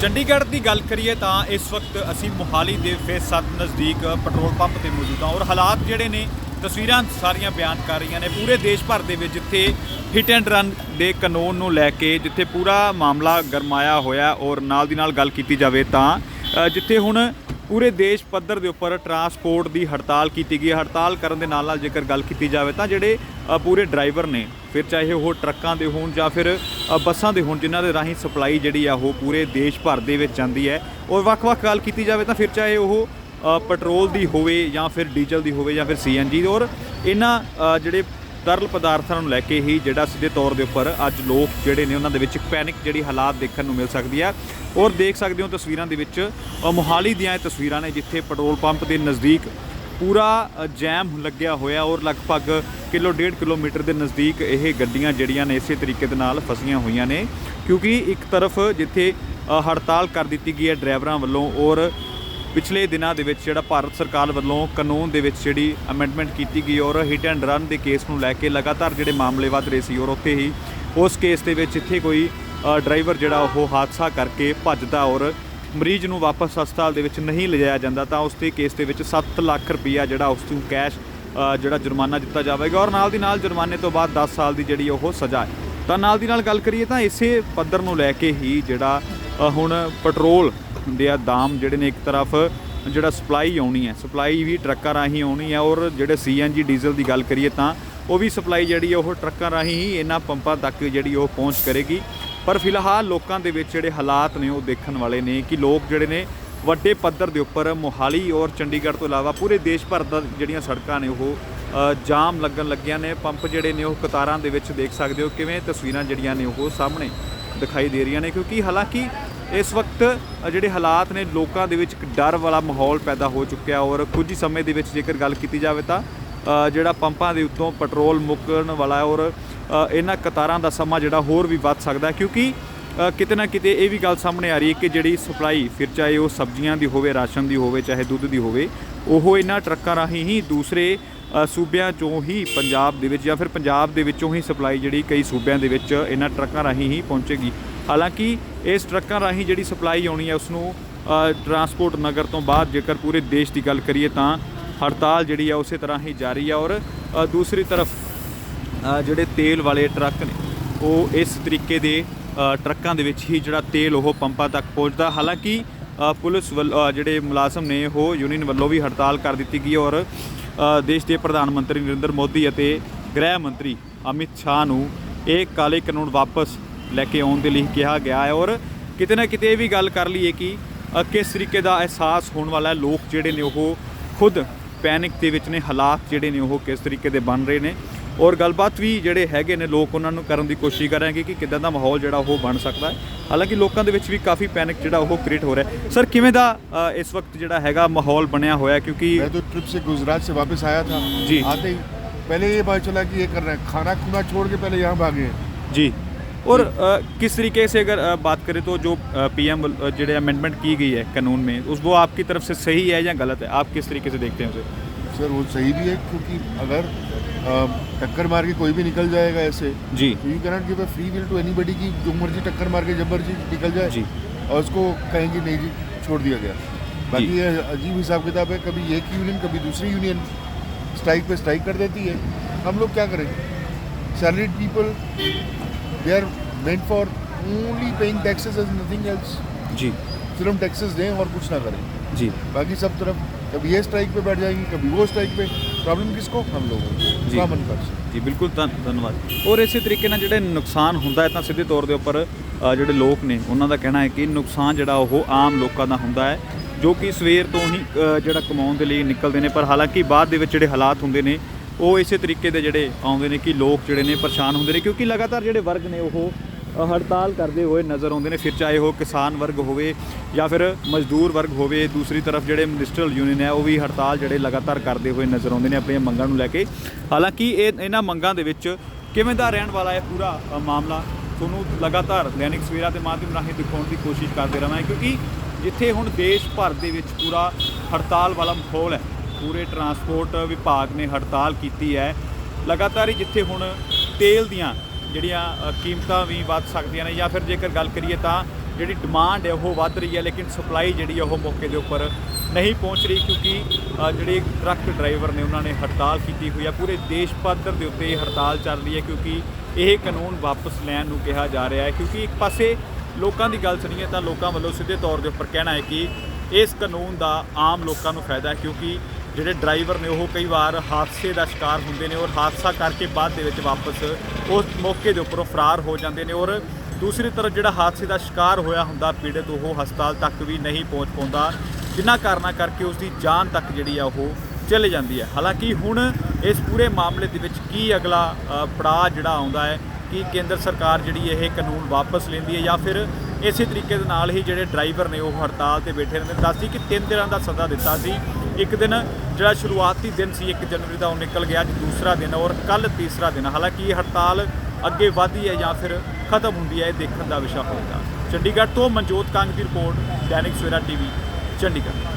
ਚੰਡੀਗੜ੍ਹ ਦੀ ਗੱਲ ਕਰੀਏ ਤਾਂ ਇਸ ਵਕਤ ਅਸੀਂ ਮੋਹਾਲੀ ਦੇ ਫੇਸ 7 ਨਜ਼ਦੀਕ ਪੈਟਰੋਲ ਪੰਪ ਤੇ ਮੌਜੂਦ ਹਾਂ ਔਰ ਹਾਲਾਤ ਜਿਹੜੇ ਨੇ, ਤਸਵੀਰਾਂ ਸਾਰੀਆਂ ਬਿਆਨ ਕਰ ਰਹੀਆਂ ਨੇ। ਪੂਰੇ ਦੇਸ਼ ਭਰ ਦੇ ਵਿੱਚ ਜਿੱਥੇ ਹਿੱਟ ਐਂਡ ਰਨ ਦੇ ਕਾਨੂੰਨ ਨੂੰ ਲੈ ਕੇ ਜਿੱਥੇ ਪੂਰਾ ਮਾਮਲਾ ਗਰਮਾਇਆ ਹੋਇਆ ਔਰ ਨਾਲ ਦੀ ਨਾਲ ਗੱਲ ਕੀਤੀ ਜਾਵੇ ਤਾਂ ਜਿੱਥੇ ਹੁਣ ਪੂਰੇ ਦੇਸ਼ ਪੱਧਰ ਦੇ ਉੱਪਰ ਟਰਾਂਸਪੋਰਟ ਦੀ ਹੜਤਾਲ ਕੀਤੀ ਗਈ ਹੈ। ਹੜਤਾਲ ਕਰਨ ਦੇ ਨਾਲ ਨਾਲ ਜੇਕਰ ਗੱਲ ਕੀਤੀ ਜਾਵੇ ਤਾਂ ਜਿਹੜੇ ਪੂਰੇ ਡਰਾਈਵਰ ਨੇ, ਫਿਰ ਚਾਹੇ ਉਹ ਟਰੱਕਾਂ ਦੇ ਹੋਣ ਜਾਂ ਫਿਰ ਬੱਸਾਂ ਦੇ ਹੋਣ, ਜਿਨ੍ਹਾਂ ਦੇ ਰਾਹੀਂ ਸਪਲਾਈ ਜਿਹੜੀ ਆ ਉਹ ਪੂਰੇ ਦੇਸ਼ ਭਰ ਦੇ ਵਿੱਚ ਜਾਂਦੀ ਹੈ। ਔਰ ਵੱਖ-ਵੱਖ ਗੱਲ ਕੀਤੀ ਜਾਵੇ ਤਾਂ ਫਿਰ ਚਾਹੇ ਉਹ ਪੈਟਰੋਲ ਦੀ ਹੋਵੇ ਜਾਂ ਫਿਰ ਡੀਜ਼ਲ ਦੀ ਹੋਵੇ ਜਾਂ ਫਿਰ ਸੀਐਨਜੀ ਔਰ ਇਹਨਾਂ ਜਿਹੜੇ ਤਰਲ ਪਦਾਰਥਾਂ ਨੂੰ ਲੈ ਕੇ ਹੀ ਜਿਹੜਾ ਸਿੱਧੇ ਤੌਰ ਦੇ ਉੱਪਰ ਅੱਜ ਲੋਕ ਜਿਹੜੇ ਨੇ ਉਹਨਾਂ ਦੇ ਵਿੱਚ ਪੈਨਿਕ ਜਿਹੜੀ ਹਾਲਾਤ ਦੇਖਣ ਨੂੰ ਮਿਲ ਸਕਦੀ ਹੈ ਔਰ ਦੇਖ ਸਕਦੇ ਹੋ ਤਸਵੀਰਾਂ ਦੇ ਵਿੱਚ ਮੋਹਾਲੀ ਦੀਆਂ ਇਹ ਤਸਵੀਰਾਂ ਨੇ ਜਿੱਥੇ ਪੈਟਰੋਲ ਪੰਪ ਦੇ ਨਜ਼ਦੀਕ ਪੂਰਾ ਜੈਮ ਲੱਗਿਆ ਹੋਇਆ ਔਰ ਲਗਭਗ ਕਿਲੋ ਡੇਢ ਕਿਲੋਮੀਟਰ ਦੇ ਨਜ਼ਦੀਕ ਇਹ ਗੱਡੀਆਂ ਜਿਹੜੀਆਂ ਨੇ ਇਸੇ ਤਰੀਕੇ ਦੇ ਨਾਲ ਫਸੀਆਂ ਹੋਈਆਂ ਨੇ। ਕਿਉਂਕਿ ਇੱਕ ਤਰਫ ਜਿੱਥੇ ਹੜਤਾਲ ਕਰ ਦਿੱਤੀ ਗਈ ਹੈ ਡਰਾਈਵਰਾਂ ਵੱਲੋਂ ਔਰ ਪਿਛਲੇ ਦਿਨਾਂ ਦੇ ਵਿੱਚ ਜਿਹੜਾ ਭਾਰਤ ਸਰਕਾਰ ਵੱਲੋਂ ਕਾਨੂੰਨ ਦੇ ਵਿੱਚ ਜਿਹੜੀ ਅਮੈਂਡਮੈਂਟ ਕੀਤੀ ਗਈ ਔਰ ਹਿੱਟ ਐਂਡ ਰਨ ਦੇ ਕੇਸ ਨੂੰ ਲੈ ਕੇ ਲਗਾਤਾਰ ਜਿਹੜੇ ਮਾਮਲੇ ਵੱਧ ਰਹੇ ਸੀ ਔਰ ਉੱਥੇ ਹੀ ਉਸ ਕੇਸ ਦੇ ਵਿੱਚ ਇੱਥੇ ਕੋਈ ਡਰਾਈਵਰ ਜਿਹੜਾ ਉਹ ਹਾਦਸਾ ਕਰਕੇ ਭੱਜਦਾ ਔਰ ਮਰੀਜ਼ ਨੂੰ ਵਾਪਸ ਹਸਪਤਾਲ ਦੇ ਵਿੱਚ ਨਹੀਂ ਲਿਜਾਇਆ ਜਾਂਦਾ ਤਾਂ ਉਸ ਦੇ ਕੇਸ ਦੇ ਵਿੱਚ 7 ਲੱਖ ਰੁਪਈਆ ਜਿਹੜਾ ਉਸ ਨੂੰ ਕੈਸ਼ ਜਿਹੜਾ ਜੁਰਮਾਨਾ ਦਿੱਤਾ ਜਾਵੇਗਾ ਔਰ ਨਾਲ ਦੀ ਨਾਲ ਜੁਰਮਾਨੇ ਤੋਂ ਬਾਅਦ 10 ਸਾਲ ਦੀ ਜਿਹੜੀ ਉਹ ਸਜ਼ਾ ਹੈ। ਤਾਂ ਨਾਲ ਦੀ ਨਾਲ ਗੱਲ ਕਰੀਏ ਤਾਂ ਇਸੇ ਪੱਧਰ ਨੂੰ ਲੈ ਕੇ ਹੀ ਜਿਹੜਾ ਹੁਣ ਪੈਟਰੋਲ ਦੇ ਆ ਦਾਮ ਜਿਹੜੇ ਨੇ ਇੱਕ ਤਰਫ, ਜਿਹੜਾ ਸਪਲਾਈ ਆਉਣੀ ਹੈ, ਸਪਲਾਈ ਵੀ ਟਰੱਕਾਂ ਰਾਹੀਂ ਆਉਣੀ ਹੈ ਔਰ ਜਿਹੜੇ ਸੀਐਨਜੀ ਡੀਜ਼ਲ ਦੀ ਗੱਲ ਕਰੀਏ ਤਾਂ ਉਹ ਵੀ ਸਪਲਾਈ ਜਿਹੜੀ ਹੈ ਉਹ ਟਰੱਕਾਂ ਰਾਹੀਂ ਹੀ ਇਹਨਾਂ ਪੰਪਾਂ ਤੱਕ ਜਿਹੜੀ ਉਹ ਪਹੁੰਚ ਕਰੇਗੀ। ਪਰ ਫਿਲਹਾਲ ਲੋਕਾਂ ਦੇ ਵਿੱਚ ਜਿਹੜੇ ਹਾਲਾਤ ਨੇ ਉਹ ਦੇਖਣ ਵਾਲੇ ਨੇ ਕਿ ਲੋਕ ਜਿਹੜੇ ਨੇ ਵੱਡੇ ਪੱਧਰ ਦੇ ਉੱਪਰ ਮੋਹਾਲੀ ਔਰ ਚੰਡੀਗੜ੍ਹ ਤੋਂ ਇਲਾਵਾ ਪੂਰੇ ਦੇਸ਼ ਭਰ ਦਾ ਜਿਹੜੀਆਂ ਸੜਕਾਂ ਨੇ ਉਹ ਜਾਮ ਲੱਗਣ ਲੱਗੀਆਂ ਨੇ। ਪੰਪ ਜਿਹੜੇ ਨੇ ਉਹ ਕਤਾਰਾਂ ਦੇ ਵਿੱਚ ਦੇਖ ਸਕਦੇ ਹੋ ਕਿਵੇਂ ਤਸਵੀਰਾਂ ਜਿਹੜੀਆਂ ਨੇ ਉਹ ਸਾਹਮਣੇ ਦਿਖਾਈ ਦੇ ਰਹੀਆਂ ਨੇ, ਕਿਉਂਕਿ ਹਾਲਾਂਕਿ ਇਸ ਵਕਤ ਜਿਹੜੇ ਹਾਲਾਤ ਨੇ, ਲੋਕਾਂ ਦੇ ਵਿੱਚ ਇੱਕ ਡਰ ਵਾਲਾ ਮਾਹੌਲ ਪੈਦਾ ਹੋ ਚੁੱਕਿਆ ਔਰ ਕੁਝ ਹੀ ਸਮੇਂ ਦੇ ਵਿੱਚ ਜੇਕਰ ਗੱਲ ਕੀਤੀ ਜਾਵੇ ਤਾਂ ਜਿਹੜਾ ਪੰਪਾਂ ਦੇ ਉੱਤੋਂ ਪੈਟਰੋਲ ਮੁੱਕਣ ਵਾਲਾ ਔਰ ਇਹਨਾਂ ਕਤਾਰਾਂ ਦਾ ਸਮਾਂ ਜਿਹੜਾ ਹੋਰ ਵੀ ਵੱਧ ਸਕਦਾ ਕਿਉਂਕਿ ਕਿਤੇ ਨਾ ਕਿਤੇ ਇਹ ਵੀ ਗੱਲ ਸਾਹਮਣੇ ਆ ਰਹੀ ਹੈ ਕਿ ਜਿਹੜੀ ਸਪਲਾਈ ਫਿਰ ਚਾਹੇ ਉਹ ਸਬਜ਼ੀਆਂ ਦੀ ਹੋਵੇ, ਰਾਸ਼ਨ ਦੀ ਹੋਵੇ, ਚਾਹੇ ਦੁੱਧ ਦੀ ਹੋਵੇ, ਉਹ ਇਹਨਾਂ ਟਰੱਕਾਂ ਰਾਹੀਂ ਹੀ ਦੂਸਰੇ ਸੂਬਿਆਂ ਚੋਂ ਹੀ ਪੰਜਾਬ ਦੇ ਵਿੱਚ ਜਾਂ ਫਿਰ ਪੰਜਾਬ ਦੇ ਵਿੱਚੋਂ ਹੀ ਸਪਲਾਈ ਜਿਹੜੀ ਕਈ ਸੂਬਿਆਂ ਦੇ ਵਿੱਚ ਇਹਨਾਂ ਟਰੱਕਾਂ ਰਾਹੀਂ ਹੀ ਪਹੁੰਚੇਗੀ। ਹਾਲਾਂਕਿ ਇਸ ਟਰੱਕਾਂ ਰਾਹੀਂ ਜਿਹੜੀ ਸਪਲਾਈ ਆਉਣੀ ਹੈ ਉਸ ਨੂੰ ਟਰਾਂਸਪੋਰਟ ਨਗਰ ਤੋਂ ਬਾਅਦ ਜੇਕਰ ਪੂਰੇ ਦੇਸ਼ ਦੀ ਗੱਲ ਕਰੀਏ ਤਾਂ ਹੜਤਾਲ ਜਿਹੜੀ ਆ, ਉਸੇ ਤਰ੍ਹਾਂ ਹੀ ਜਾਰੀ ਆ ਔਰ ਦੂਸਰੀ ਤਰਫ ਜਿਹੜੇ ਤੇਲ ਵਾਲੇ ਟਰੱਕ ਨੇ, ਉਹ ਇਸ ਤਰੀਕੇ ਦੇ ਟਰੱਕਾਂ ਦੇ ਵਿੱਚ ਹੀ ਜਿਹੜਾ ਤੇਲ ਉਹ ਪੰਪਾਂ ਤੱਕ ਪਹੁੰਚਦਾ। ਹਾਲਾਂਕਿ ਪੁਲਿਸ ਵੱਲ ਜਿਹੜੇ ਮੁਲਾਜ਼ਮ ਨੇ, ਉਹ ਯੂਨੀਅਨ ਵੱਲੋਂ ਵੀ ਹੜਤਾਲ ਕਰ ਦਿੱਤੀ ਗਈ ਔਰ ਦੇਸ਼ ਦੇ ਪ੍ਰਧਾਨ ਮੰਤਰੀ ਨਰਿੰਦਰ ਮੋਦੀ ਅਤੇ ਗ੍ਰਹਿ ਮੰਤਰੀ ਅਮਿਤ ਸ਼ਾਹ ਨੂੰ ਇਹ ਕਾਲੇ ਕਾਨੂੰਨ ਵਾਪਸ ਲੈ ਕੇ ਆਉਣ ਦੇ ਲਈ ਕਿਹਾ ਗਿਆ ਹੈ ਔਰ ਕਿਤੇ ਨਾ ਕਿਤੇ ਇਹ ਵੀ ਗੱਲ ਕਰ ਲਈਏ ਕਿ ਕਿਸ ਤਰੀਕੇ ਦਾ ਅਹਿਸਾਸ ਹੋਣ ਵਾਲਾ ਹੈ, ਲੋਕ ਜਿਹੜੇ ਨੇ ਉਹ ਖੁਦ ਪੈਨਿਕ ਦੇ ਵਿੱਚ ਨੇ, ਹਾਲਾਤ ਜਿਹੜੇ ਨੇ ਉਹ ਕਿਸ ਤਰੀਕੇ ਦੇ ਬਣ ਰਹੇ ਨੇ। ਔਰ ਗੱਲਬਾਤ ਵੀ ਜਿਹੜੇ ਹੈਗੇ ਨੇ ਲੋਕ ਉਹਨਾਂ ਨੂੰ ਕਰਨ ਦੀ ਕੋਸ਼ਿਸ਼ ਕਰ ਰਹੇ ਨੇ ਕਿ ਕਿਦਾਂ ਦਾ ਮਾਹੌਲ ਜਿਹੜਾ ਉਹ ਬਣ ਸਕਦਾ ਹੈ ਹਾਲਾਂਕਿ ਲੋਕਾਂ ਦੇ ਵਿੱਚ ਵੀ ਕਾਫੀ ਪੈਨਿਕ ਜਿਹੜਾ ਉਹ ਕ੍ਰੀਏਟ ਹੋ ਰਿਹਾ ਹੈ ਸਰ ਕਿਵੇਂ ਦਾ ਅ, ਇਸ ਵਕਤ ਜਿਹੜਾ ਹੈਗਾ ਮਾਹੌਲ ਬਣਿਆ ਹੋਇਆ ਹੈ? ਕਿਉਂਕਿ मैं तो ट्रिप से गुजरात से वापस आया था जी। आते ही पहले ये पता चला कि ये कर रहे हैं खाना खुना छोड़ के पहले यहाँ भागे हैं जी और अ, किस तरीके से अगर अ, बात करें तो जो पीएम ਜਿਹੜੇ अमेंडमेंट की गई है कानून में उस वो आपकी तरफ से सही है या गलत है आप किस तरीके से देखते हैं उसे सर वो सही भी है क्योंकि अगर टक्कर मार के कोई भी निकल जाएगा ऐसे जी। तो you cannot give a free will to anybody की जो मर्ज़ी टक्कर मार के जब मर्ज़ी निकल जाए जी। और उसको कहेंगे नहीं जी छोड़ दिया गया। बाकी ये अजीब हिसाब किताब है कभी एक यूनियन कभी दूसरी यूनियन स्ट्राइक पे स्ट्राइक कर देती है। हम लोग क्या करेंगे salaried people they are meant for only paying taxes as nothing else जी। सिर्फ़ हम टैक्सेस दें और कुछ ना करें। जी। बाकी सब तरफ़ कभी ये स्ट्राइक पे बैठ जाएंगे कभी वो स्ट्राइक पे प्रॉब्लम किसको हम लोगों को जी। कॉमन पर्सन ਜੀ ਬਿਲਕੁਲ ਧੰਨ- ਧੰਨਵਾਦ ਔਰ ਇਸੇ ਤਰੀਕੇ ਨਾਲ ਜਿਹੜੇ ਨੁਕਸਾਨ ਹੁੰਦਾ ਹੈ ਤਾਂ ਸਿੱਧੇ ਤੌਰ ਦੇ ਉੱਪਰ ਅ, ਜਿਹੜੇ ਲੋਕ ਨੇ ਉਹਨਾਂ ਦਾ ਕਹਿਣਾ ਹੈ ਕਿ ਨੁਕਸਾਨ ਜਿਹੜਾ ਉਹ ਆਮ ਲੋਕਾਂ ਦਾ ਹੁੰਦਾ ਹੈ ਜੋ ਕਿ ਸਵੇਰ ਤੋਂ ਹੀ ਅ, ਜਿਹੜਾ ਕਮਾਉਣ ਦੇ ਲਈ ਨਿਕਲਦੇ ਨੇ ਪਰ ਹਾਲਾਂਕਿ ਬਾਅਦ ਦੇ ਵਿੱਚ ਜਿਹੜੇ ਹਾਲਾਤ ਹੁੰਦੇ ਨੇ ਉਹ ਇਸੇ ਤਰੀਕੇ ਦੇ ਜਿਹੜੇ ਆਉਂਦੇ ਨੇ ਕਿ ਲੋਕ ਜਿਹੜੇ ਨੇ ਪਰੇਸ਼ਾਨ ਹੁੰਦੇ ਨੇ ਕਿਉਂਕਿ ਲਗਾਤਾਰ ਜਿਹੜੇ ਵਰਗ ਨੇ ਉਹ ਅ, ਹੜਤਾਲ ਕਰਦੇ ਹੋਏ ਨਜ਼ਰ ਆਉਂਦੇ ਨੇ, ਫਿਰ ਚਾਹੇ ਉਹ ਕਿਸਾਨ ਵਰਗ ਹੋਵੇ ਜਾਂ ਫਿਰ ਮਜ਼ਦੂਰ ਵਰਗ ਹੋਵੇ, ਦੂਸਰੀ ਤਰਫ ਜਿਹੜੇ ਮਿਨਿਸਟਰਲ ਯੂਨੀਅਨ ਹੈ, ਉਹ ਵੀ ਹੜਤਾਲ ਜਿਹੜੇ ਲਗਾਤਾਰ ਕਰਦੇ ਹੋਏ ਨਜ਼ਰ ਆਉਂਦੇ ਨੇ ਆਪਣੀਆਂ ਮੰਗਾਂ ਨੂੰ ਲੈ ਕੇ। ਹਾਲਾਂਕਿ ਇਹ, ਇਹਨਾਂ ਮੰਗਾਂ ਦੇ ਵਿੱਚ ਕਿਵੇਂ ਦਾ ਰਹਿਣ ਵਾਲਾ ਹੈ ਪੂਰਾ ਮਾਮਲਾ ਤੁਹਾਨੂੰ ਲਗਾਤਾਰ ਦੈਨਿਕ ਸਵੇਰਾ ਦੇ ਮਾਧਿਅਮ ਰਾਹੀਂ ਦਿਖਾਉਣ ਦੀ ਕੋਸ਼ਿਸ਼ ਕਰਦੇ ਰਹਾਂਗੇ ਕਿਉਂਕਿ ਜਿੱਥੇ ਹੁਣ ਦੇਸ਼ ਭਰ ਦੇ ਵਿੱਚ ਪੂਰਾ ਹੜਤਾਲ ਵਾਲਾ ਮਾਹੌਲ ਹੈ, ਪੂਰੇ ਟਰਾਂਸਪੋਰਟ ਵਿਭਾਗ ਨੇ ਹੜਤਾਲ ਕੀਤੀ ਹੈ। ਲਗਾਤਾਰ ਹੀ ਜਿੱਥੇ ਹੁਣ ਤੇਲ ਦੀਆਂ ਜਿਹੜੀਆਂ ਕੀਮਤਾਂ ਵੀ ਵੱਧ ਸਕਦੀਆਂ ਨੇ ਜਾਂ ਫਿਰ ਜੇਕਰ ਗੱਲ ਕਰੀਏ ਤਾਂ ਜਿਹੜੀ ਡਿਮਾਂਡ ਹੈ ਉਹ ਵੱਧ ਰਹੀ ਹੈ, ਲੇਕਿਨ ਸਪਲਾਈ ਜਿਹੜੀ ਹੈ ਉਹ ਮੌਕੇ ਦੇ ਉੱਪਰ ਨਹੀਂ ਪਹੁੰਚ ਰਹੀ ਕਿਉਂਕਿ ਜਿਹੜੇ ਟਰੱਕ ਡਰਾਈਵਰ ਨੇ ਉਹਨਾਂ ਨੇ ਹੜਤਾਲ ਕੀਤੀ ਹੋਈ ਹੈ ਪੂਰੇ ਦੇਸ਼ ਪੱਧਰ ਦੇ ਉੱਤੇ ਇਹ ਹੜਤਾਲ ਚੱਲ ਰਹੀ ਹੈ ਕਿਉਂਕਿ ਇਹ ਕਾਨੂੰਨ ਵਾਪਸ ਲੈਣ ਨੂੰ ਕਿਹਾ ਜਾ ਰਿਹਾ ਹੈ। ਕਿਉਂਕਿ ਇੱਕ ਪਾਸੇ ਲੋਕਾਂ ਦੀ ਗੱਲ ਸੁਣੀਏ ਤਾਂ ਲੋਕਾਂ ਵੱਲੋਂ ਸਿੱਧੇ ਤੌਰ ਦੇ ਉੱਪਰ ਕਹਿਣਾ ਹੈ ਕਿ ਇਸ ਕਾਨੂੰਨ ਦਾ ਆਮ ਲੋਕਾਂ ਨੂੰ ਫਾਇਦਾ ਹੈ ਕਿਉਂਕਿ ਜਿਹੜੇ ਡਰਾਈਵਰ ਨੇ ਉਹ ਕਈ ਵਾਰ ਹਾਦਸੇ ਦਾ ਸ਼ਿਕਾਰ ਹੁੰਦੇ ਨੇ ਔਰ ਹਾਦਸਾ ਕਰਕੇ ਬਾਅਦ ਦੇ ਵਿੱਚ ਵਾਪਸ ਉਸ ਮੌਕੇ ਦੇ ਉੱਪਰੋਂ ਫਰਾਰ ਹੋ ਜਾਂਦੇ ਨੇ ਔਰ ਦੂਸਰੀ ਤਰਫ ਜਿਹੜਾ ਹਾਦਸੇ ਦਾ ਸ਼ਿਕਾਰ ਹੋਇਆ ਹੁੰਦਾ ਪੀੜਤ, ਉਹ ਹਸਪਤਾਲ ਤੱਕ ਵੀ ਨਹੀਂ ਪਹੁੰਚ ਪਾਉਂਦਾ, ਜਿਨ੍ਹਾਂ ਕਾਰਨਾਂ ਕਰਕੇ ਉਸ ਦੀ ਜਾਨ ਤੱਕ ਜਿਹੜੀ ਆ ਉਹ ਚਲੇ ਜਾਂਦੀ ਹੈ। ਹਾਲਾਂਕਿ ਹੁਣ ਇਸ ਪੂਰੇ ਮਾਮਲੇ ਦੇ ਵਿੱਚ ਕੀ ਅਗਲਾ ਪੜਾਅ ਜਿਹੜਾ ਆਉਂਦਾ ਹੈ, ਕਿ ਕੇਂਦਰ ਸਰਕਾਰ ਜਿਹੜੀ ਇਹ ਕਾਨੂੰਨ ਵਾਪਸ ਲੈਂਦੀ ਹੈ ਜਾਂ ਫਿਰ ਇਸੇ ਤਰੀਕੇ ਦੇ ਨਾਲ ਹੀ ਜਿਹੜੇ ਡਰਾਈਵਰ ਨੇ ਉਹ ਹੜਤਾਲ ਤੇ ਬੈਠੇ ਰਹਿੰਦੇ ਦੱਸਦੀ ਕਿ ਤਿੰਨ ਦਿਨਾਂ ਦਾ ਸੱਦਾ ਦਿੱਤਾ ਸੀ ਇੱਕ ਦਿਨ ਜਿਹੜਾ ਸ਼ੁਰੂਆਤੀ ਦਿਨ ਸੀ 1 ਜਨਵਰੀ ਦਾ ਉਹ ਨਿਕਲ ਗਿਆ, ਅੱਜ ਦੂਸਰਾ ਦਿਨ ਔਰ ਕੱਲ ਤੀਸਰਾ ਦਿਨ। ਹਾਲਾਂਕਿ ਇਹ ਹੜਤਾਲ ਅੱਗੇ ਵਧਦੀ ਹੈ ਜਾਂ ਫਿਰ ਖਤਮ ਹੁੰਦੀ ਹੈ, ਇਹ ਦੇਖਣ ਦਾ ਵਿਸ਼ਾ ਹੋਵੇਗਾ। ਚੰਡੀਗੜ੍ਹ ਤੋਂ ਮਨਜੋਤ ਕੰਗ ਦੀ ਰਿਪੋਰਟ, ਦੈਨਿਕ ਸਵੇਰਾ ਟੀਵੀ, ਚੰਡੀਗੜ੍ਹ।